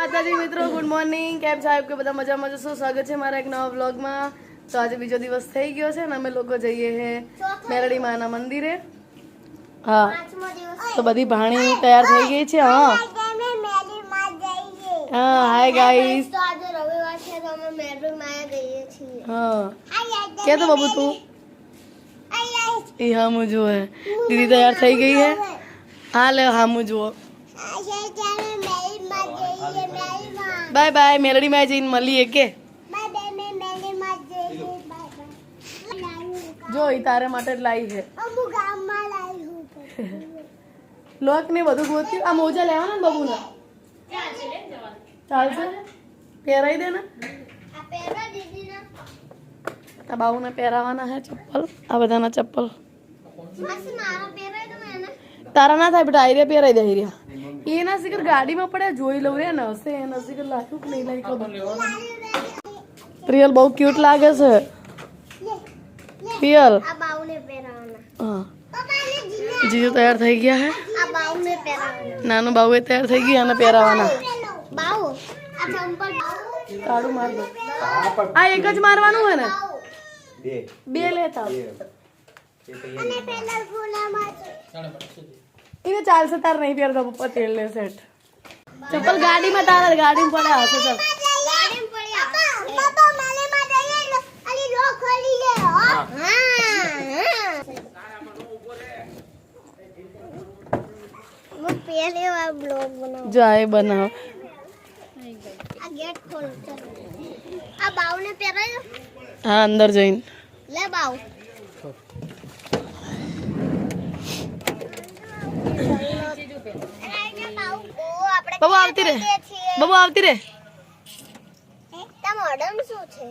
માતાજી મિત્રો good morning કેમ આપ કે બધા મજામાં જશો. સ્વાગત છે મારા એક નવા વ્લોગમાં તો આજે બીજો દિવસ થઈ ગયો છે ને, અમે લોકો જઈએ છે મેરડી માના મંદિરે. હા. તો બધી ભાણી તૈયાર થઈ ગઈ છે, હા. હા હાય ગાઈસ હા. કે તો બાબુ તું? એ હામું જુઓ દીદી તૈયાર થઈ ગઈ છે હા, લે હામું જુઓ. બાય બાય મેરડીમાં જઈને મળીએ કે? જો એ તારે માટે લાવી છે. લોક ને બધું ગોત્યું આ મોજા લેવાના ને બબુને? ચાલશે? પહેરાઈ દે ને. આ બાબુને પહેરાવાના છે ચપ્પલ. આ બધાના ચપ્પલ. તારા ના થાય, બેટા આઈરિયા પહેરાઈ દે આઈરિયા એના સિગર ગાડીમાં પડ્યા જોઈ લઉં એને ને હશે એના સિગર લાગ્યું કે નહીં લાગ્યું પ્રિયલ બહુ ક્યુટ લાગે છે. પ્રિયલ. આ બાઉને પહેરાવાના. હા. જીજુ તૈયાર થઈ ગયા હે? આ બાઉને પહેરાવાના. નાનું બાઉ એ તૈયાર થઈ ગયા અને પહેરાવાના. બાઉ આ ચંપલ કાળું માર દો. આ એક જ મારવાનું હે ને? બે. બે લેતા. અને પેલા ફૂલામાં એને ચાલશે તાર નહીં પહેરતા પપ્પા તેલ લે સેટ ચપ્પલ ગાડીમાં તારા ગાડીમાં પડ્યા હશે ચાલ ગાડી પડ્યા હા માં જઈએ લો અલી લો ખોલી લે હા હું પહેલી વાર બ્લોગ બનાવું જો આ એ બનાવ આ ગેટ ખોલ ચાલ આ બાઉને પહેરાયો હા અંદર જઈને લે બાઉ બાબુ આવતી રે. બાબુ આવતી રે. છે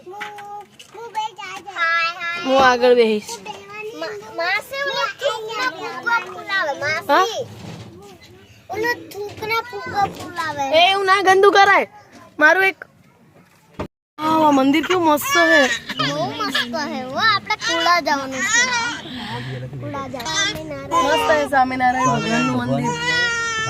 હું આગળ બેહીશ. એ ના, ગંદુ કરાય. મારું એક મંદિર કેવું મસ્ત છે. બહુ મસ્ત હે વો આપણે છે કુડા જવાનું મસ્ત છે સ્વામિનારાયણ ભગવાનનું મંદિર.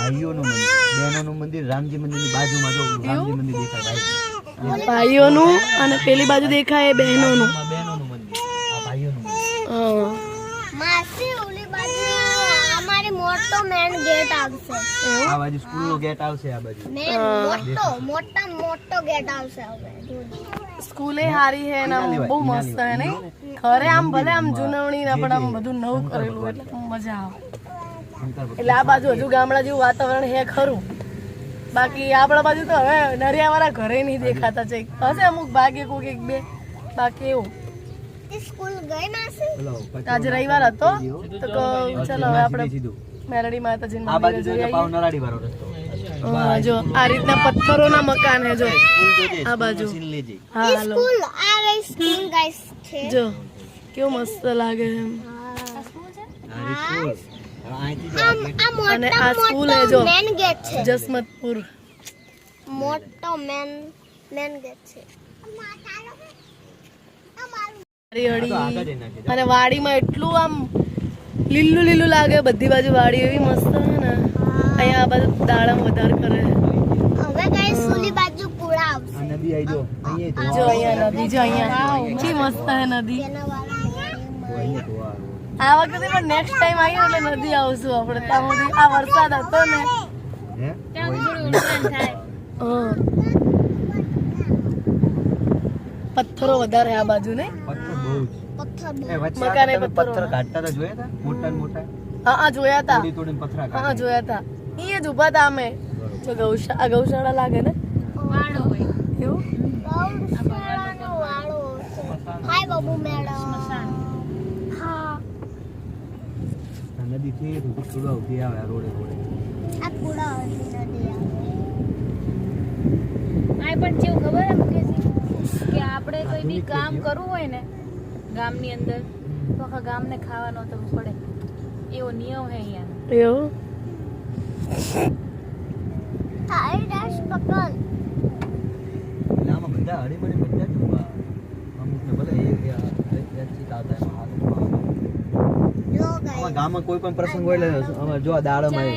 ભાઈઓનું મંદિર. બહેનોનું મંદિર રામજી મંદિરની બાજુમાં જો રામજી મંદિર દેખાય ભાઈ. ભાઈઓનું અને પેલી બાજુ દેખાય એ બહેનોનું બહેનોનું મંદિર આ ભાઈઓનું મંદિર. માસી ઓલી બાજુ અમારી મોટો મેન ગેટ આવશે. આ બાજુ સ્કૂલનો ગેટ આવશે આ બાજુ. મેન મોટો મોટા મોટો ગેટ આવશે હવે સ્કૂલે હારી હે ને બહુ મસ્ત હે ને? ખરે આમ ભલે આમ જૂનવણી ને પણ આમ બધું નવું કરેલું એટલે મજા આવે. એટલે આ બાજુ હજુ ગામડા જેવું વાતાવરણ હે ખરું. બાકી આપણા બાજુ તો હવે નરિયાવાળા ઘરે નહીં દેખાતા છે. હશે અમુક ભાગે કોક એક બે. બાકી એવું. તે સ્કૂલ ગઈ માસી બોલો આજે રવિવાર હતો. તો કહું ચલો હવે આપણે મેલડી માતાજી આ બાજુ જોઈએ પાવ નરાડી વાળો રસ્તો. જો આ રીતના પથ્થરોના મકાન હે જો. આ બાજુ. હા હાલો. સ્કૂલ આ રહી સ્કૂલ ગાઈસ છે. જો કેવું મસ્ત લાગે છે એમ. આ સ્કૂલ છે અને આ સ્કૂલ હે જો. મેન ગેટ છે. જસમતપુર. મોટો મેન મેન ગેટ છે. અને વાડીમાં એટલું આમ લીલું લીલું લાગે બધી બાજુ વાડી એવી મસ્ત છે ને. અહીંયા આ બાજુ દાડમ વધારે કરે. હવે ગાઈસ સુલી બાજુ કુડા આવશે. નદી આઈ જો અહીંયા જો અહીંયા નદી જો અહીંયા. મસ્ત છે નદી. આ વખતે પણ નેક્સ્ટ ટાઈમ આવીએ એટલે નદી આવશું આપણે. ત્યાં સુધી આ વરસાદ હતો ને. હે? પથ્થરો વધારે આ બાજુ ને એ મકાને પથ્થરો. કાઢતા જોયા હતા? મોટા મોટા? હા હા જોયા હતા. હા જોયા હતા. અહીંયા જ ઊભા હતા અમે. જો ગૌશા ગૌશાળા લાગે ને? એવું? ગૌશાળાનો વાળો હાય બાબુ મેડમ આ નદી થી કુડા ઉઠી આવે રોડે રોડે. આ કુડા હતી નદી આવે. આ પણ કેવું ખબર એમ કે કે આપણે કોઈ બી કામ કરવું હોય ને ગામની અંદર તો આખા ગામને ખાવાનો તો પડે. એવો નિયમ હે અહીંયા એવો? હાય ડેશ પકડ. નામ બધા હળીમળી બધા જ ઊભા. અમુકને ભલે એ- એ આ- એ- એ ચીત આવતા એમાં હાથ ઊભા. જો આમાં ગાઈસ ગામમાં કોઈ પણ પ્રસંગ હોય એટલે અમારે જો આ દાડામાં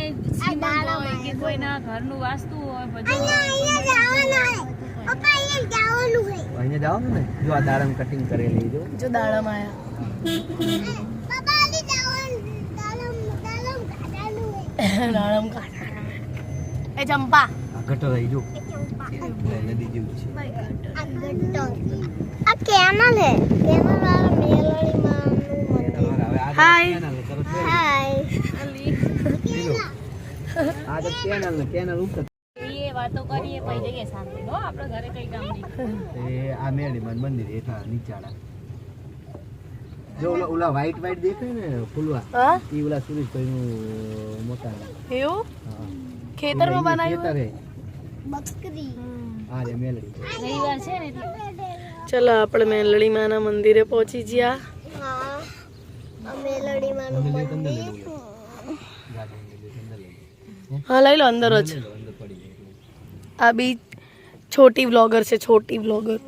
હોય કે કોઈના ઘરનું વાસ્તુ હોય બધું અહીંયા અહીંયા જવાનું ને? જો આ દાડમ કટિંગ કરેલી જો. જો દાડમ આયા. દાડમ એ ચંપા. આ ગટર આવી જો. નદી જેવું છે. આ ગટ્ટો આ કેનલ હે. કેનલ વાળા મેલડીમાં તમારે હવે આગળ Hi. channel ને તરત મેળવી. હાય લીલો. આગળ કેનલ ને કેનલ ઉપર. એ વાતો કરીએ પછી જઈએ શાંતિ હો આપણે ઘરે કઈ કામ નહીં. એ આ મેળીમાં મંદિર હેઠા નીચાડા જો ઓલા ઓલા white white દેખાય ને ફૂલવા હા? ઈ ઓલા સુરેશભાઈનું મકાન એવું? ખેતરમાં બનાવ્યું? ખેતર હે. બકરી. આ રે મેલડી રવિવાર છે ને ચલો આપણે મેલડી માના મંદિરે પહોંચી ગયા હા. આ મેલડીમાં મને લે હા લઈ લો અંદર જ. આ બી છોટી વ્લોગર છે છોટી વ્લોગર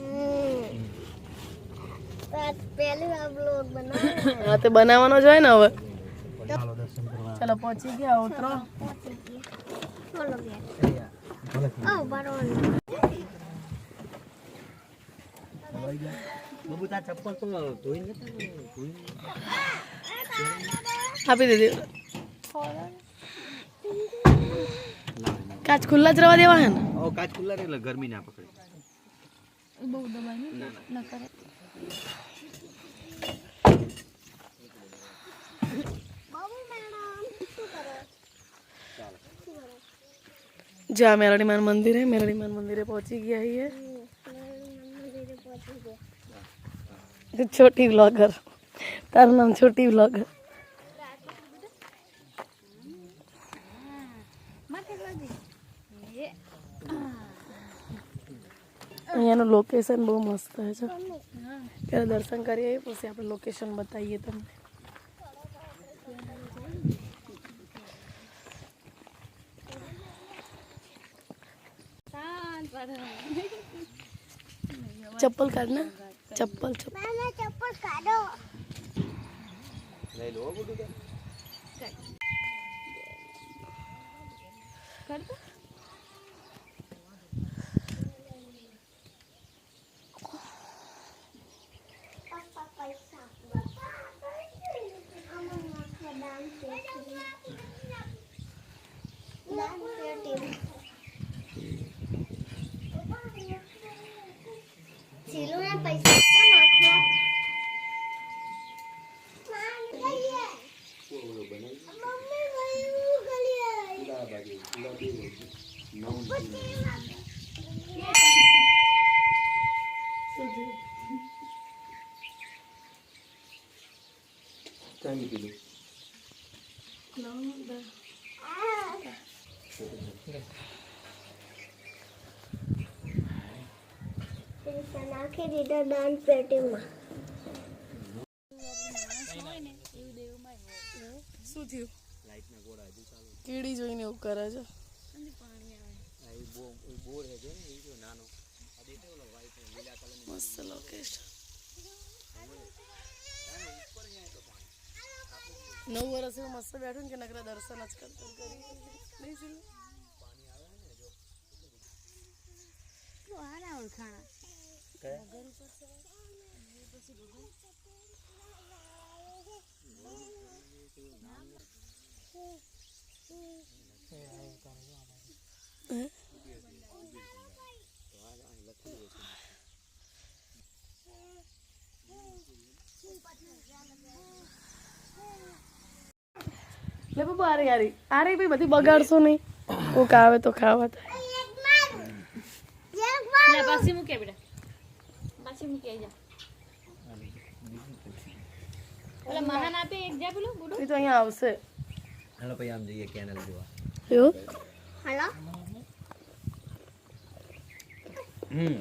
હા તે બનાવવાનો જ હોય ને હવે ચાલો પહોંચી ગયા ઉતરો? આપી દીધી. કાચ ખુલ્લા જ રહેવા દેવા હે ને ઓ કાચ ખુલ્લા રહે એટલે ગરમી ના પકડે બહુ દબાઈ ન કરે બાબુ મેડમ શું કરો જ્યાં મેલડી માન મંદિર હે મેલડી માન મંદિરે પહોંચી ગયા છીએ મંદિરે પહોંચી ગયા છોટી વ્લોગર તારું નામ છોટી અહીંયાનું લોકેશન બહુ મસ્ત છે જો ત્યારે દર્શન કરીએ પછી આપણે લોકેશન બતાવીએ તમને ચપ્પલ કાઢ ને ચપ્પલ ચપ્પલ મેમે ચપ્પલ કાઢો લઈ લો હો બધું તો. પપ્પા પૈસા આમાં નાખો દાન પેટી દાન પેટી સિલુના પૈસા ક્યાં નાખો મમ્મી ભાઈ ગલી પીલું. પૈસા નાખી દીધા દાન પેટીમાં શું થયું? કીડી જોઈને એવું કરે છે? મસ્ત લોકેશન નવ વર્ષ એવું મસ્ત બેઠું કે નકરા દર્શન જ કરતો કરી નહીં? લે બાબા અરે યારી અરે ભાઈ બધી બગાડશો નહીં. કોક આવે તો ખાવા થાય. લે પાછી મૂકે બેટા. પાછી મૂકે જા. ઓલા મહાન આપે એક જા પેલું ગુડુ એ તો અહીંયા આવશે. હેલો ભાઈ આમ જઈએ કેનલ જોવા. યો હેલો. હમ.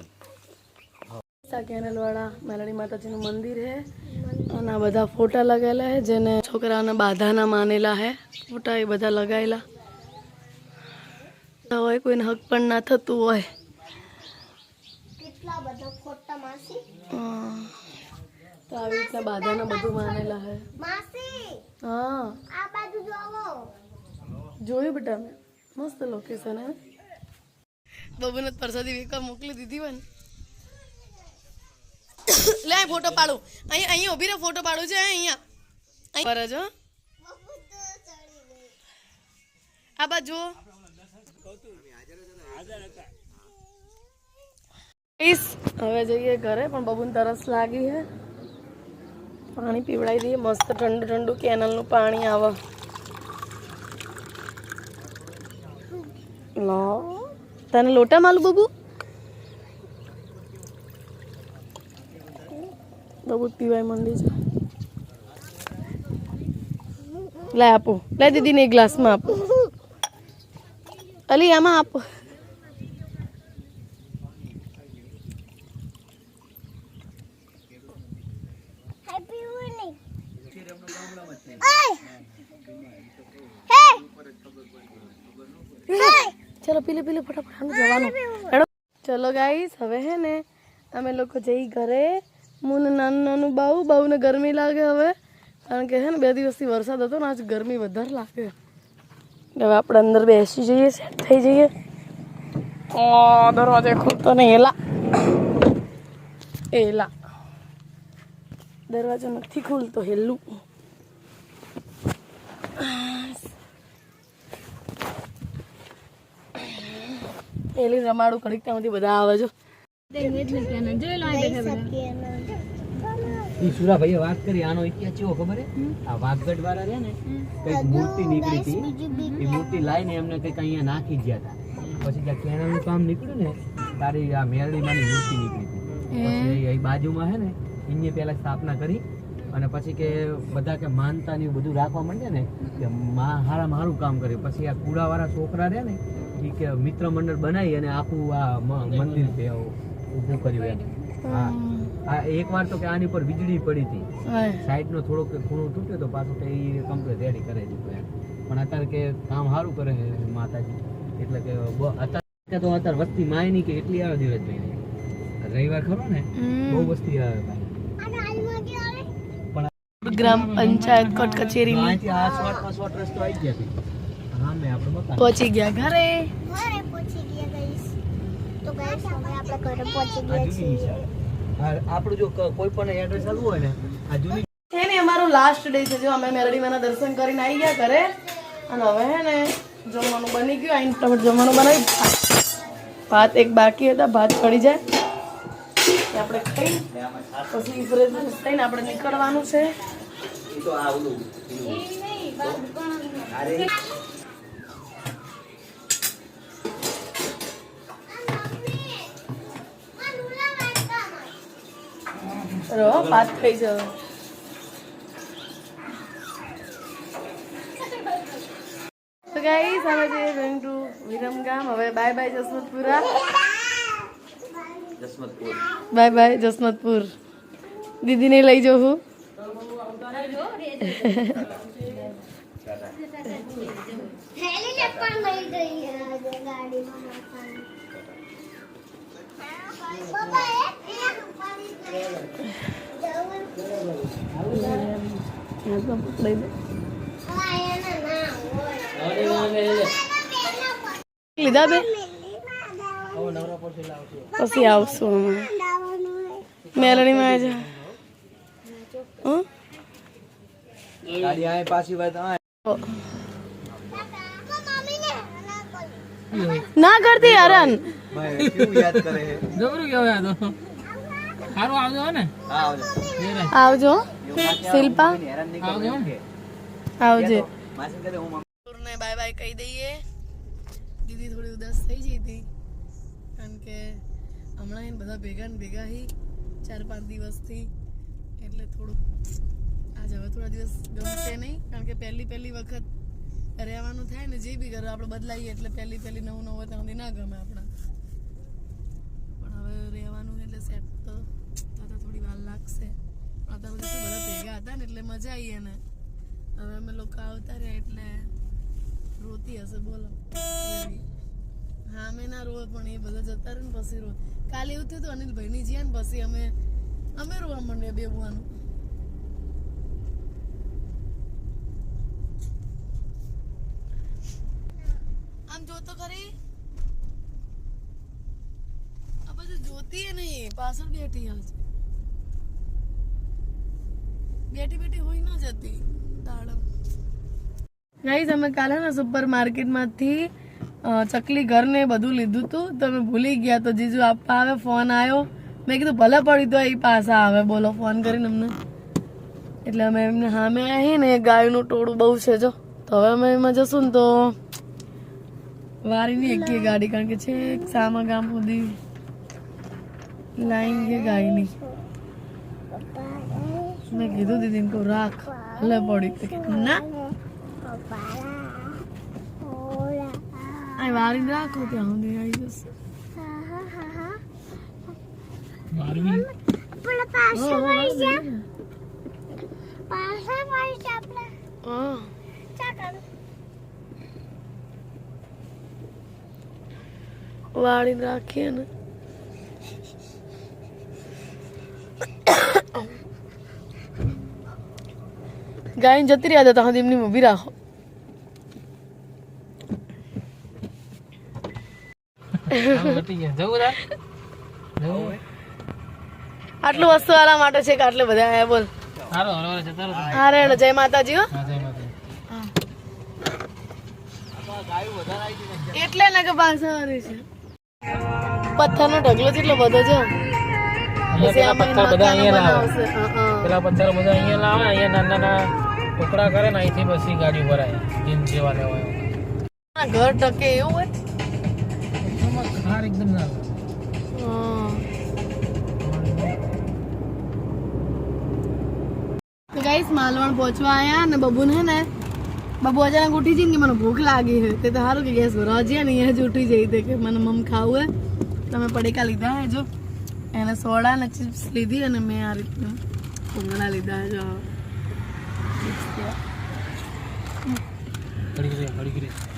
કેનલ વાળા મેલડી માતાજીનું મંદિર છે. અને બધા ફોટા લગાવેલા છે જેને છોકરાઓને બાધાના માનેલા છે. ફોટા એ બધા લગાવેલા હોય કોઈને હક પણ ના થતું હોય. તો આવી રીતના બાધાના બધું માનેલા છે. હા. જોયું બેટા મેં. મસ્ત લોકેશન હે. બબુને પ્રસાદી વેકવા મોકલી દીધી હોય ને. લે ફોટો પાડું. અહીં અહીંયા ઊભી રહે ફોટો પાડું છે અહીંયા. અહીં પર જો આ બાજુ. હવે જઈએ ઘરે પણ બબુને તરસ લાગી હે. પાણી પીવડાવી દઈએ મસ્ત ઠંડુ ઠંડુ કેનલનું પાણી આવે. લો. તને લોટા માલું બબુ? બબુ પીવાય મંડી છે. લે આપો. લે દીદીને ગ્લાસમાં આપો. અલી આમાં આપો. ચલો પીલે પીલે ફટાફટ જવાનું. ચલો ગાઈસ હવે હે ને અમે લોકો જઈ ઘરે મુન નાનું નાનું બહુ બહુને ગરમી લાગે હવે. કારણ કે હે ને, બે દિવસથી વરસાદ હતો ને, આજ ગરમી વધારે લાગે. હવે આપણે અંદર બેસી જઈએ સેટ થઈ જઈએ. દરવાજે ખુલતો નહીં, એલા. એલા. દરવાજો નથી ખુલતો, હેલું. એલી રમાડું કડીક ત્યાંથી બધા આવે જો. ઈ સુરાભાઈએ વાત કરી આનો ઇતિહાસ કેવો ખબર હે? આ વાઘગઢ વાળા રહ્યા ને કંઈક મૂર્તિ નીકળી હતી. એ મૂર્તિ લાઈને એમને કંઈક અહીંયા નાખી ગયા હતા. પછી કેનલનું કામ નીકળ્યું ને તારી આ મેરડીમાંની મૂર્તિ નીકળી હતી. પછી બાજુમાં હે ને એમને પહેલા સ્થાપના કરી અને પછી કે બધા કે માનતા ને એવું બધું રાખવા માંડ્યા ને કે મા હારા મારું કામ કર્યું પછી આ કુડાવાળા છોકરા રહ્યા ને એ કે મિત્ર મંડળ બનાવી અને આખું આ મંદિર છે ઊભું કર્યું એમ. હા. આ એક વાર તો કે આની પર વીજળી પડી હતી. સાઈડ નો થોડોક ખૂણો તૂટ્યો તો પાછું કે એ કમ્પ્લીટ રેડી કરાવી દીધું એમ. પણ અત્યારે કે કામ સારું કરે છે માતાજી. એટલે કે અત્યારે તો અત્યારે વસ્તી માય નહીં કે એટલી આવે ધીરજભાઈ રવિવાર ખરો ને? બહુ વસ્તી આવે ભાઈ. પણ ગ્રામ પંચાયત કોટ મકાન પહોંચી ગયા ઘરે. ઘરે પહોંચી ગયા તો ગઈશ અમે આપણે ઘરે પહોંચી ગયા છીએ. આપણું જો કોઈ પણ એડ્રેસ આવવું હોય ને આ જૂની હે ને અમારું લાસ્ટ ડે છે. જો અમે મેરડીમાના દર્શન કરીને આવી ગયા ઘરે. અને હવે હે ને જમવાનું બની ગયું. આઈને જમવાનું બનાવી ભાત. એક બાકી હતા. ભાત પડી જાય. એ આપણે ખાઈ. પછી ફ્રેશ થઈને આપણે નીકળવાનું છે. તો રો વાત થઈ જાવ તો ગાઈસ અમે જઈએ going to વિરમગામ હવે bye bye Jasmatpura. Jasmatpur. Bye bye Jasmatpur. દીદીને લઈ જાઉં હું. હેલીને પણ લઈ ગાડીમાં લીધા બે? પછી આવશું અમે. મેલડીમાં જા ના કરતી હરણ. ભાઈ કેવું યાદ કરે છે? જબરું કેવાય આ સારું આવજો ને. હા આવજો. આવજો. શિલ્પા? આવજે હું ને બાય બાય કહી દઈએ. દીદી થોડી ઉદાસ થઈ ગઈ હતી. કારણ કે હમણાં એને બધા ભેગા ને ભેગા હી ચાર પાંચ દિવસથી. એટલે થોડુંક આજે હવે થોડા દિવસ ગમશે નહીં. કારણ કે પહેલી પહેલી વખત રહેવાનું થાય ને જે બી ઘર આપણે બદલાઈએ એટલે પહેલી પહેલી નવું નવું હોય ત્યાં ના ગમે આપણે. મજા આવી એને. હવે અમે લોકો આવતા રહ્યા એટલે રોતી હશે બોલો. હા અમે ના રોવે પણ એ બધા જતા રહે ને પછી રો કાલે એવું થયું હતું અનિલભાઈની જ્યાં ને પછી અમે અમે રોવા માંડ્યા બેવાનું. આમ જોતો ખરી? આ બધું જોતી નહીં પાછળ બેઠી છે બેઠી બેઠી હોઈ ન જતી. દાડમ. ગાઈસ અમે કાલે ને સુપર માર્કેટમાંથી ચકલી ઘર ને બધું લીધું હતું તો. અમે ભૂલી ગયા તો જીજુ આપવા આવે ફોન આવ્યો મેં કીધું ભલે પડી તો એ પાછા આવે. બોલો ફોન કરીને અમને. એટલે અમે એમને સામે આવી ને ગાયનું ટોળું બહુ છે જો. તો હવે અમે એમાં જશું ને તો વારી નહીં એકી ગાડી કારણ કે છે સામા ગામ સુધી લાઈન છે ગાયની. મેં કીધું દીદી કહું રાખ ભલે પડી કે ના. આ વારી રાખો ત્યાં સુધી આવી જશે. પાછળ વળી જા. પાછળ વળી જા આપણે. હા. ચા કર. વાળીને રાખીએ ને. ગાયને જતી રહ્યા હતા ત્યાં એમની ઊભી રાખો. આટલું વસ્તુ વાળા માટે છે કે આટલે બધા આયા બોલ. હારે જય માતાજી હો. એટલે ને કે પાછા હારી છે. પથ્થરનો ઢગલો જેટલો બધો છે. પેલા પથ્થર બધા અહીંયા લાવે. પેલા પથ્થર બધા અહીંયા લાવે અહીંયા નાના નાના ટુકડા કરે ને અહીંથી પછી ગાડી ભરાય જીમ જેવા લેવા હોય. ઘર ટકે એવું હોય? ખાર એકદમ ના તો ગાઈસ માલવણ પહોંચવા આયા ને બબુન ને બબુ અચાનક ઉઠી જઈને કે મને ભૂખ લાગી છે. તે તો સારું કે ગેસ ભરવા જઈએ ને અહીંયા જ ઉઠી જઈ તે કે મને મમ ખાવું હે. તમે પડીકા લીધા હે જો. એને સોડા ને ચિપ્સ લીધી અને મેં આ રીતનું ભૂંગળા લીધા હે જો હળી ગઈ, હળી ગઈ.